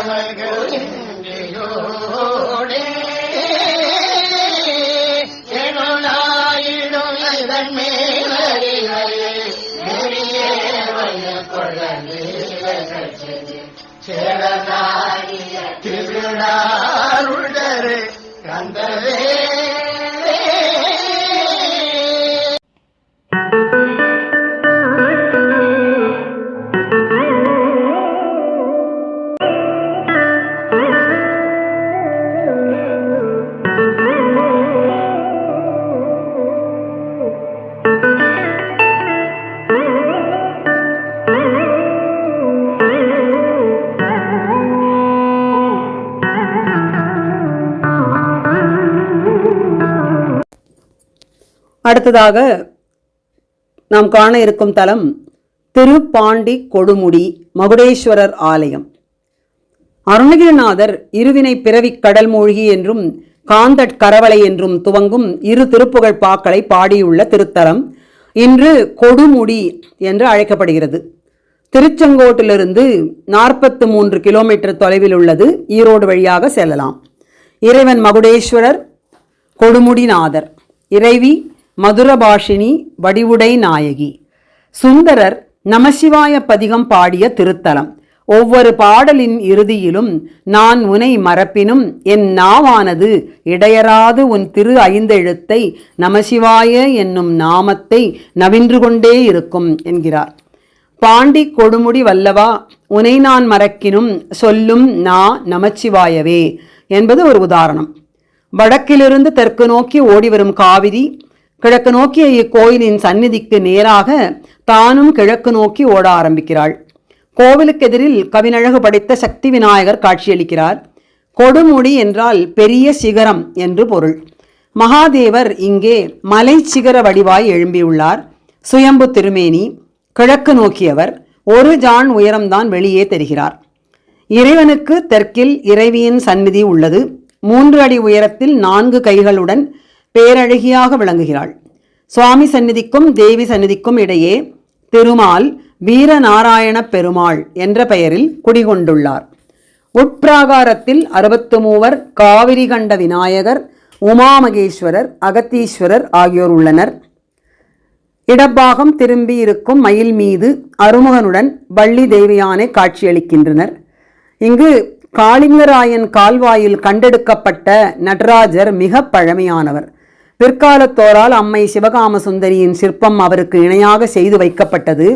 மகிழ்ந்தியோடே அடுத்ததாக நாம் காண இருக்கும் தலம் திருப்பாண்டி கொடுமுடி மகுடேஸ்வரர் ஆலயம். அருணகிரிநாதர் இருவினை பிறவிக் கடல் மூழ்கி என்றும் காந்தட் கரவலை என்றும் துவங்கும் இரு திருப்புகழ் பாக்களை பாடியுள்ள திருத்தலம் இன்று கொடுமுடி என்று அழைக்கப்படுகிறது. திருச்செங்கோட்டிலிருந்து நாற்பத்து மூன்று கிலோமீட்டர் தொலைவில் உள்ளது. ஈரோடு வழியாக செல்லலாம். இறைவன் மகுடேஸ்வரர் கொடுமுடிநாதர். இறைவி மதுரபாஷினி வடிவுடை நாயகி. சுந்தரர் நமசிவாய பதிகம் பாடிய திருத்தலம். ஒவ்வொரு பாடலின் இறுதியிலும் நான் உனை மறப்பினும் என் நாவானது இடையராது உன் திரு ஐந்தெழுத்தை நமசிவாய என்னும் நாமத்தை நவின்று கொண்டே இருக்கும் என்கிறார். பாண்டி கொடுமுடி வல்லவா உனை நான் மறக்கினும் சொல்லும் நா நமச்சிவாயவே என்பது ஒரு உதாரணம். வடக்கிலிருந்து தெற்கு நோக்கி ஓடிவரும் காவிரி கிழக்கு நோக்கிய இக்கோயிலின் சந்நிதிக்கு நேராக தானும் கிழக்கு நோக்கி ஓட ஆரம்பிக்கிறாள். கோவிலுக்கு எதிரில் கவினழகு படைத்த சக்தி விநாயகர் காட்சியளிக்கிறார். கொடுமுடி என்றால் பெரிய சிகரம் என்று பொருள். மகாதேவர் இங்கே மலை சிகர வடிவாய் எழும்பியுள்ளார். சுயம்பு திருமேனி கிழக்கு நோக்கியவர் ஒரு ஜான் உயரம்தான் வெளியே தெரிகிறார். இறைவனுக்கு தெற்கில் இறைவியின் சந்நிதி உள்ளது. மூன்று அடி உயரத்தில் நான்கு கைகளுடன் பேரழகியாக விளங்குகிறாள். சுவாமி சந்நிதிக்கும் தேவி சந்நிதிக்கும் இடையே திருமால் வீரநாராயண பெருமாள் என்ற பெயரில் குடிகொண்டுள்ளார். உட்பிராகாரத்தில் அறுபத்து மூவர் காவிரி கண்ட விநாயகர் உமாமகேஸ்வரர் அகத்தீஸ்வரர் ஆகியோர் உள்ளனர். இடப்பாகம் திரும்பி இருக்கும் மயில் மீது அருமுகனுடன் வள்ளி தேவியானை காட்சியளிக்கின்றனர். இங்கு காளிங்கராயன் கால்வாயில் கண்டெடுக்கப்பட்ட நடராஜர் மிக பழமையானவர். பிற்காலத்தோரால் அம்மை சிவகாம சுந்தரியின் சிற்பம் அவருக்கு இணையாக செய்து வைக்கப்பட்டது.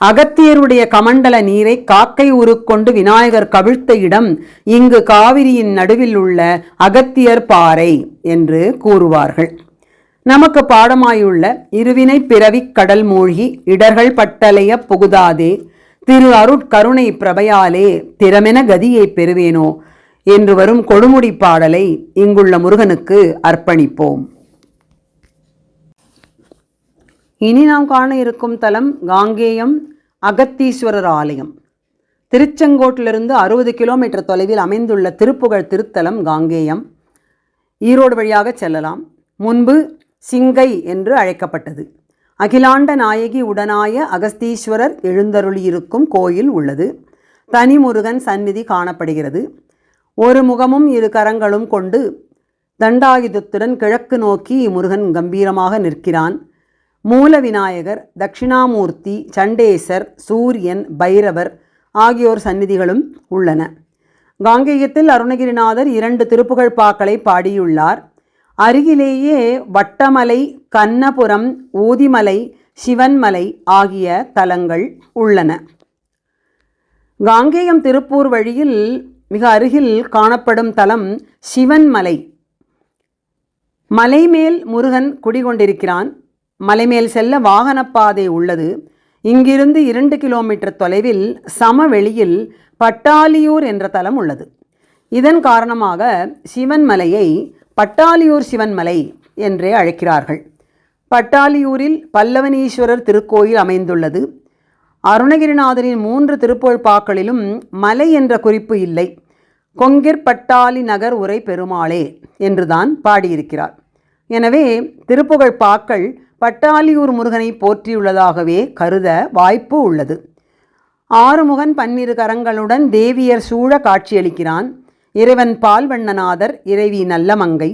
அகத்தியருடைய கமண்டல நீரை காக்கை உருக்கொண்டு விநாயகர் கவிழ்த்த இடம் இங்கு காவிரியின் நடுவில் உள்ள அகத்தியர் பாறை என்று கூறுவார்கள். நமக்கு பாடமாயுள்ள இருவினை பிறவிக் கடல் மூழ்கி இடர்கள் பட்டலைய புகுதாதே திரு அருட்கருணை பிரபையாலே திறமென கதியை பெறுவேனோ என்று வரும் கொடுமுடி பாடலை இங்குள்ள முருகனுக்கு அர்ப்பணிப்போம். இனி நாம் காண இருக்கும் தலம் காங்கேயம் அகத்தீஸ்வரர் ஆலயம். திருச்செங்கோட்டிலிருந்து அறுபது கிலோமீட்டர் தொலைவில் அமைந்துள்ள திருப்புகழ் திருத்தலம் காங்கேயம். ஈரோடு வழியாக செல்லலாம். முன்பு சிங்கை என்று அழைக்கப்பட்டது. அகிலாண்ட நாயகி உடனாய அகஸ்தீஸ்வரர் எழுந்தருளியிருக்கும் கோயில் உள்ளது. தனிமுருகன் சந்நிதி காணப்படுகிறது. ஒரு முகமும் இரு கரங்களும் கொண்டு தண்டாயுதத்துடன் கிழக்கு நோக்கி முருகன் கம்பீரமாக நிற்கிறான். மூல விநாயகர் தட்சிணாமூர்த்தி சண்டேசர் சூரியன் பைரவர் ஆகியோர் சந்நிதிகளும் உள்ளன. காங்கேயத்தில் அருணகிரிநாதர் இரண்டு திருப்புகழ் பாக்களை பாடியுள்ளார். அருகிலேயே வட்டமலை கண்ணபுரம் ஊதிமலை சிவன்மலை ஆகிய தலங்கள் உள்ளன. காங்கேயம் திருப்பூர் வழியில் மிக அருகில் காணப்படும் தலம் சிவன்மலை. மலைமேல் முருகன் குடிகொண்டிருக்கிறான். மலைமேல் செல்ல வாகனப்பாதை உள்ளது. இங்கிருந்து இரண்டு கிலோமீட்டர் தொலைவில் சமவெளியில் பட்டாலியூர் என்ற தலம் உள்ளது. இதன் காரணமாக சிவன் மலையை பட்டாலியூர் சிவன் மலை என்றே அழைக்கிறார்கள். பட்டாலியூரில் பல்லவனீஸ்வரர் திருக்கோயில் அமைந்துள்ளது. அருணகிரிநாதரின் மூன்று திருப்பொழ்பாக்களிலும் மலை என்ற குறிப்பு இல்லை. கொங்கிர்பட்டாலி நகர் உரை பெருமாளே என்றுதான் பாடியிருக்கிறார். எனவே திருப்புகழ் பாக்கள் பட்டாலியூர் முருகனை போற்றியுள்ளதாகவே கருத வாய்ப்பு உள்ளது. ஆறுமுகன் பன்னிரு கரங்களுடன் தேவியர் சூழ காட்சியளிக்கிறான். இறைவன் பால்வண்ணநாதர் இறைவி நல்லமங்கை.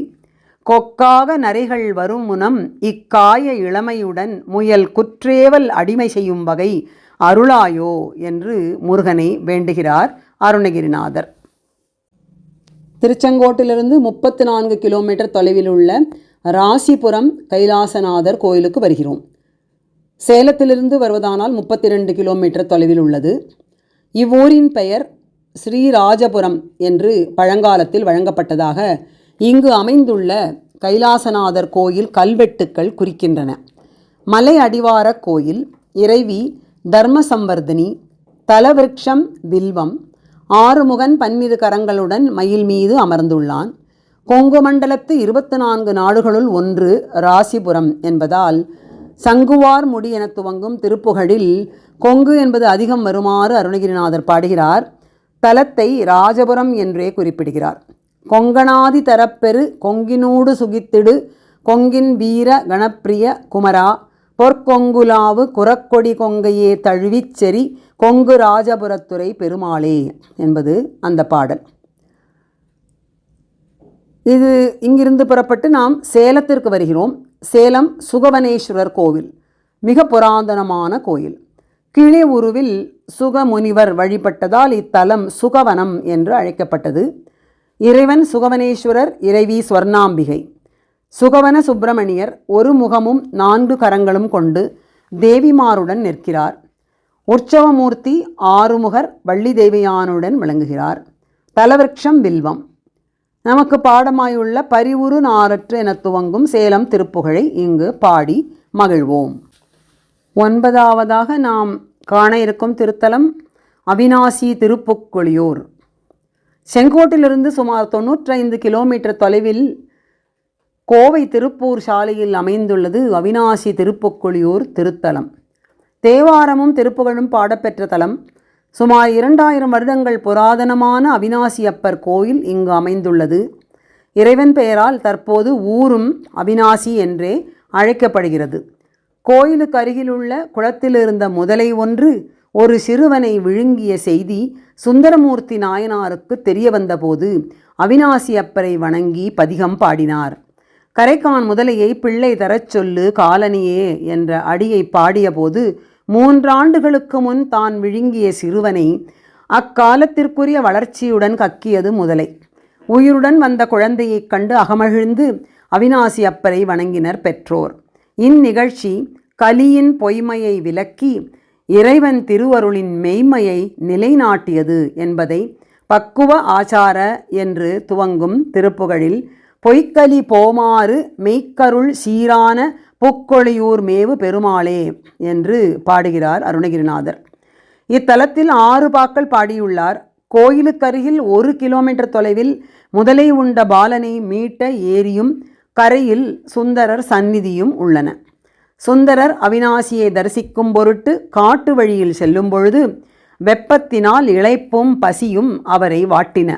கொக்காக நரைகள் வரும் முனம் இக்காய இளமையுடன் முயல் குற்றேவல் அடிமை செய்யும் வகை அருளாயோ என்று முருகனை வேண்டுகிறார் அருணகிரிநாதர். திருச்செங்கோட்டிலிருந்து முப்பத்து நான்கு கிலோமீட்டர் தொலைவில் உள்ள ராசிபுரம் கைலாசநாதர் கோயிலுக்கு வருகிறோம். சேலத்திலிருந்து வருவதானால் முப்பத்தி ரெண்டு கிலோமீட்டர் தொலைவில் உள்ளது. இவ்வூரின் பெயர் ஸ்ரீராஜபுரம் என்று பழங்காலத்தில் வழங்கப்பட்டதாக இங்கு அமைந்துள்ள கைலாசநாதர் கோயில் கல்வெட்டுக்கள் குறிக்கின்றன. மலை அடிவார கோயில் இறைவி தர்மசம்வர்தினி தலவிருட்சம் வில்வம் ஆறுமுகன் பன்னிரு கரங்களுடன் மயில் மீது அமர்ந்துள்ளான். கொங்கு மண்டலத்து இருபத்து நான்கு நாடுகளுள் ஒன்று ராசிபுரம் என்பதால் சங்குவார் முடி என துவங்கும் திருப்புகழில் கொங்கு என்பது அதிகம் வருமாறு அருணகிரிநாதர் பாடுகிறார். தலத்தை ராஜபுரம் என்றே குறிப்பிடுகிறார். கொங்கனாதி தரப்பெரு கொங்கினூடு சுகித்திடு கொங்கின் வீர கணப்பிரிய குமரா பொற்கொங்குலாவு குரக்கொடி கொங்கையே தழுவிச் செறி கொங்கு ராஜபுரத்துறை பெருமாளே என்பது அந்த பாடல். இது இங்கிருந்து புறப்பட்டு நாம் சேலத்திற்கு வருகிறோம். சேலம் சுகவனேஸ்வரர் கோவில் மிக புராதனமான கோயில். கிளி உருவில் சுகமுனிவர் வழிபட்டதால் இத்தலம் சுகவனம் என்று அழைக்கப்பட்டது. இறைவன் சுகவனேஸ்வரர் இறைவி ஸ்வர்ணாம்பிகை சுகவன சுப்பிரமணியர் ஒரு முகமும் நான்கு கரங்களும் கொண்டு தேவிமாருடன் நிற்கிறார். உற்சவமூர்த்தி ஆறுமுகர் வள்ளி தேவியானுடன் விளங்குகிறார். தலவிருட்சம் வில்வம். நமக்கு பாடமாயுள்ள பரிவுறு நாரற்று என துவங்கும் சேலம் திருப்புகழை இங்கு பாடி மகிழ்வோம். ஒன்பதாவதாக நாம் காண இருக்கும் திருத்தலம் அவினாசி திருப்புக்கொழியூர் செங்கோட்டிலிருந்து சுமார் தொண்ணூற்றைந்து கிலோமீட்டர் தொலைவில் கோவை திருப்பூர் சாலையில் அமைந்துள்ளது அவினாசி திருப்புக்கொழியூர் திருத்தலம். தேவாரமும் திருப்புகழும் பாடப்பெற்ற தலம். சுமார் இரண்டாயிரம் வருடங்கள் புராதனமான அவினாசி அப்பர் கோயில் இங்கு அமைந்துள்ளது. இறைவன் பெயரால் தற்போது ஊரும் அவினாசி என்றே அழைக்கப்படுகிறது. கோயிலுக்கு அருகிலுள்ள குளத்தில் இருந்த முதலை ஒன்று ஒரு சிறுவனை விழுங்கிய செய்தி சுந்தரமூர்த்தி நாயனாருக்கு தெரிய வந்தபோது அவினாசி அப்பரை வணங்கி பதிகம் பாடினார். கரைக்கான் முதலையை பிள்ளை தரச் சொல்லு காலனியே என்ற அடியை பாடியபோது மூன்றாண்டுகளுக்கு முன் தான் விழுங்கிய சிறுவனை அக்காலத்திற்குரிய வளர்ச்சியுடன் கக்கியது முதலை. உயிருடன் வந்த குழந்தையைக் கண்டு அகமகிழ்ந்து அவினாசி அப்பரை வணங்கினர் பெற்றோர். இந்நிகழ்ச்சி கலியின் பொய்மையை விலக்கி இறைவன் திருவருளின் மெய்மையை நிலைநாட்டியது என்பதை பக்குவ ஆச்சார என்று துவங்கும் திருப்புகழில் பொய்க்கலி போமாறு மெய்க்கருள் சீரான புக்கொழியூர் மேவு பெருமாளே என்று பாடுகிறார் அருணகிரிநாதர். இத்தலத்தில் ஆறு பாக்கள் பாடியுள்ளார். கோயிலுக்கருகில் ஒரு கிலோமீட்டர் தொலைவில் முதலை உண்ட பாலனை மீட்ட ஏரியும் கரையில் சுந்தரர் சந்நிதியும் உள்ளன. சுந்தரர் அவினாசியை தரிசிக்கும் பொருட்டு காட்டு வழியில் செல்லும் பொழுது வெப்பத்தினால் இளைப்பும் பசியும் அவரை வாட்டின.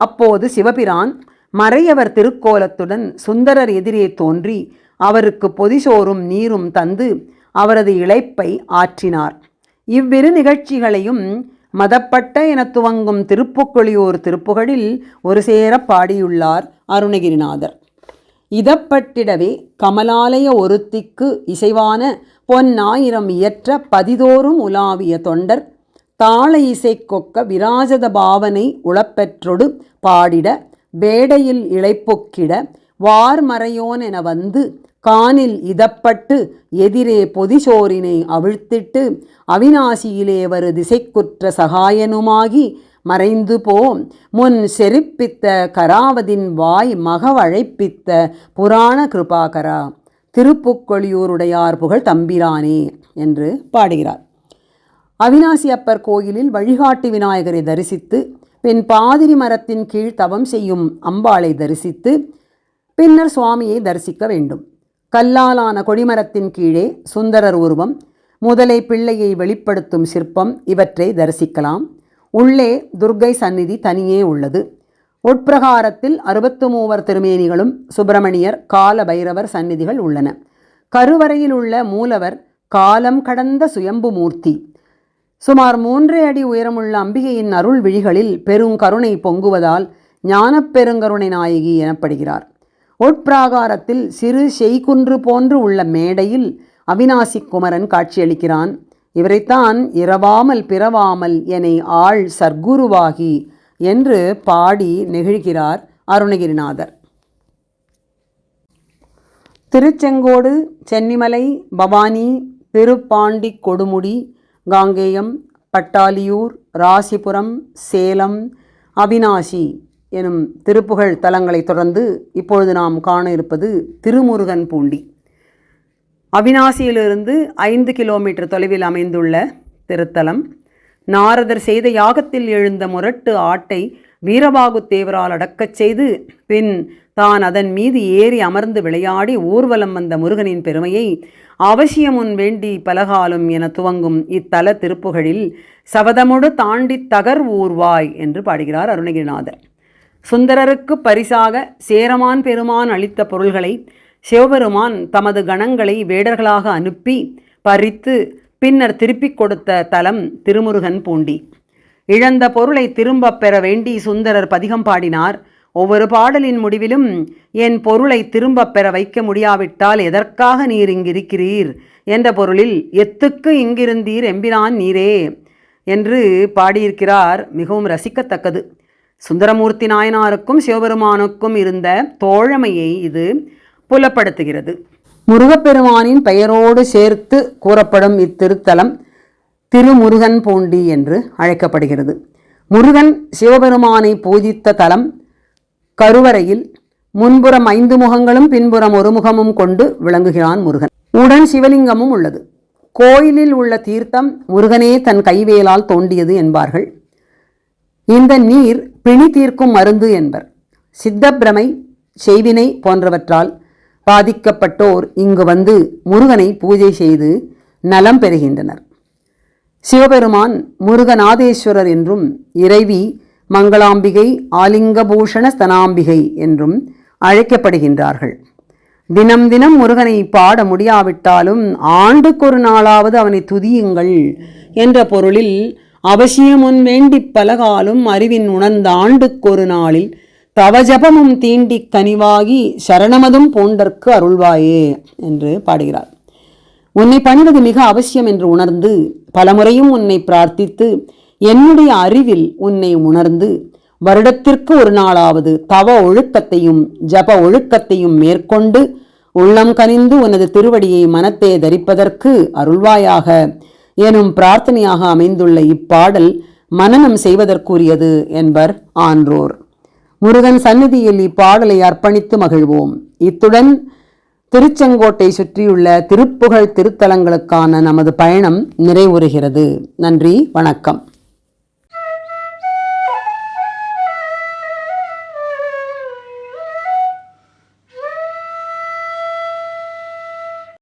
அப்போது சிவபிரான் மறையவர் திருக்கோலத்துடன் சுந்தரர் எதிரே தோன்றி அவருக்கு பொதிசோறும் நீரும் தந்து அவரது இழைப்பை ஆற்றினார். இவ்விரு நிகழ்ச்சிகளையும் மதப்பட்ட என துவங்கும் திருப்புக்கொழியோர் திருப்புகழில் ஒரு சேர பாடியுள்ளார் அருணகிரிநாதர். இதப்பட்டிடவே கமலாலய ஒருத்திக்கு இசைவான பொன்னாயிரம் இயற்ற பதிதோறும் உலாவிய தொண்டர் தாள இசை கொக்க விராஜத பாவனை உளப்பெற்றொடு பாடிட வேடையில் இழைப்புக்கிட வார்மறையோன் என வந்து கானில் இதப்பட்டு எதிரே பொதிசோரினை அவிழ்த்திட்டு அவினாசியிலே வரு திசைக்குற்ற சகாயனுமாகி மறைந்து போம் முன் செரிப்பித்த கராவதின் வாய் மகவழைப்பித்த புராண கிருபாகரா. திருப்புக்கொழியூருடையார் புகழ் தம்பிரானே என்று பாடுகிறார். அவினாசி அப்பர் கோயிலில் வழிகாட்டி விநாயகரை தரிசித்து பின் பாதிரி மரத்தின் கீழ் தவம் செய்யும் அம்பாளை தரிசித்து பின்னர் சுவாமியை தரிசிக்க வேண்டும். கல்லாலான கொடிமரத்தின் கீழே சுந்தரர் உருவம் முதலை பிள்ளையை வெளிப்படுத்தும் சிற்பம் இவற்றை தரிசிக்கலாம். உள்ளே துர்க்கை சந்நிதி தனியே உள்ளது. உட்பிரகாரத்தில் அறுபத்து மூவர் திருமேனிகளும் சுப்பிரமணியர் கால பைரவர் சந்நிதிகள் உள்ளன. கருவறையில் உள்ள மூலவர் காலம் கடந்த சுயம்பு மூர்த்தி. சுமார் மூன்றே அடி உயரமுள்ள அம்பிகையின் அருள் விழிகளில் பெருங்கருணை பொங்குவதால் ஞானப்பெருங்கருணை நாயகி எனப்படுகிறார். உட்பிராகாரத்தில் சிறு செய்குன்று போன்று உள்ள மேடையில் அவினாசி குமரன் காட்சியளிக்கிறான். இவரைத்தான் இரவாமல் பிறவாமல் என்னை ஆள் சர்க்குருவாகி என்று பாடி நெகிழ்கிறார் அருணகிரிநாதர். திருச்செங்கோடு சென்னிமலை பவானி திருப்பாண்டி கொடுமுடி காங்கேயம் பட்டாலியூர் ராசிபுரம் சேலம் அவினாசி எனும் திருப்புகழ் தலங்களை தொடர்ந்து இப்பொழுது நாம் காண இருப்பது திருமுருகன் பூண்டி. அவினாசியிலிருந்து ஐந்து கிலோமீட்டர் தொலைவில் அமைந்துள்ள திருத்தலம் நாரதர் செய்த யாகத்தில் எழுந்த முரட்டு ஆட்டை வீரபாகு தேவரால் அடக்கச் செய்து பின் தான் அதன் மீது ஏறி அமர்ந்து விளையாடி ஊர்வலம் வந்த முருகனின் பெருமையை அவசியமுன் வேண்டி பலகாலும் என துவங்கும் இத்தல திருப்புகழில் சபதமுடு தாண்டி தகர் ஊர்வாய் என்று பாடுகிறார் அருணகிரிநாதர். சுந்தரருக்கு பரிசாக சேரமான் பெருமான் அளித்த பொருள்களை சிவபெருமான் தமது கணங்களை வேடர்களாக அனுப்பி பறித்து பின்னர் திருப்பிக் கொடுத்த தலம் திருமுருகன் பூண்டி. இழந்த பொருளை திரும்பப் பெற வேண்டி சுந்தரர் பதிகம் பாடினார். ஒவ்வொரு பாடலின் முடிவிலும் என் பொருளை திரும்பப் பெற வைக்க முடியாவிட்டால் எதற்காக நீர் இங்கிருக்கிறீர்? என்ற பொருளில் எத்துக்கு இங்கிருந்தீர் எம்பினான் நீரே என்று பாடியிருக்கிறார். மிகவும் ரசிக்கத்தக்கது. சுந்தரமூர்த்தி நாயனாருக்கும் சிவபெருமானுக்கும் இருந்த தோழமையை இது புலப்படுத்துகிறது. முருகப்பெருமானின் பெயரோடு சேர்த்து கூறப்படும் இத்திருத்தலம் திருமுருகன் பூண்டி என்று அழைக்கப்படுகிறது. முருகன் சிவபெருமானை பூஜித்த தலம் கருவறையில் முன்புறம் ஐந்து முகங்களும் பின்புறம் ஒரு முகமும் கொண்டு விளங்குகிறான் முருகன். உடன் சிவலிங்கமும் உள்ளது. கோயிலில் உள்ள தீர்த்தம் முருகனே தன் கைவேலால் தோண்டியது என்பார்கள். இந்த நீர் பிணி தீர்க்கும் மருந்து என்பர். சித்தப்பிரமை செய்வினை போன்றவற்றால் பாதிக்கப்பட்டோர் இங்கு வந்து முருகனை பூஜை செய்து நலம் பெறுகின்றனர். சிவபெருமான் முருகநாதேஸ்வரர் என்றும் இறைவி மங்களாம்பிகை ஆலிங்கபூஷண ஸ்தனாம்பிகை என்றும் அழைக்கப்படுகின்றார்கள். தினம் தினம் முருகனை பாட முடியாவிட்டாலும் ஆண்டுக்கொரு நாளாவது அவனை துதியுங்கள் என்ற பொருளில் அவசியமுன் வேண்டிப் பலகாலும் அறிவின் உணர்ந்த ஆண்டுக்கொரு நாளில் தவஜபமும் தீண்டிக் கனிவாகி சரணமதும் பூண்டற்கு அருள்வாயே என்று பாடுகிறார். உன்னை பணிவது மிக அவசியம் என்று உணர்ந்து பலமுறையும் உன்னை பிரார்த்தித்து என்னுடைய அறிவில் உன்னை உணர்ந்து வருடத்திற்கு ஒரு நாளாவது தவ ஒழுக்கத்தையும் ஜப ஒழுக்கத்தையும் மேற்கொண்டு உள்ளம் கனிந்து உனது திருவடியை மனத்தே தரிப்பதற்கு அருள்வாயாக எனும் பிரார்த்தனையாக அமைந்துள்ள இப்பாடல் மனனம் செய்வதற்குரியது என்பர் ஆன்றோர். முருகன் சந்நிதியில் இப்பாடலை அர்ப்பணித்து மகிழ்வோம். இத்துடன் திருச்செங்கோட்டை சுற்றியுள்ள திருப்புகழ் திருத்தலங்களுக்கான நமது பயணம் நிறைவுறுகிறது. நன்றி வணக்கம்.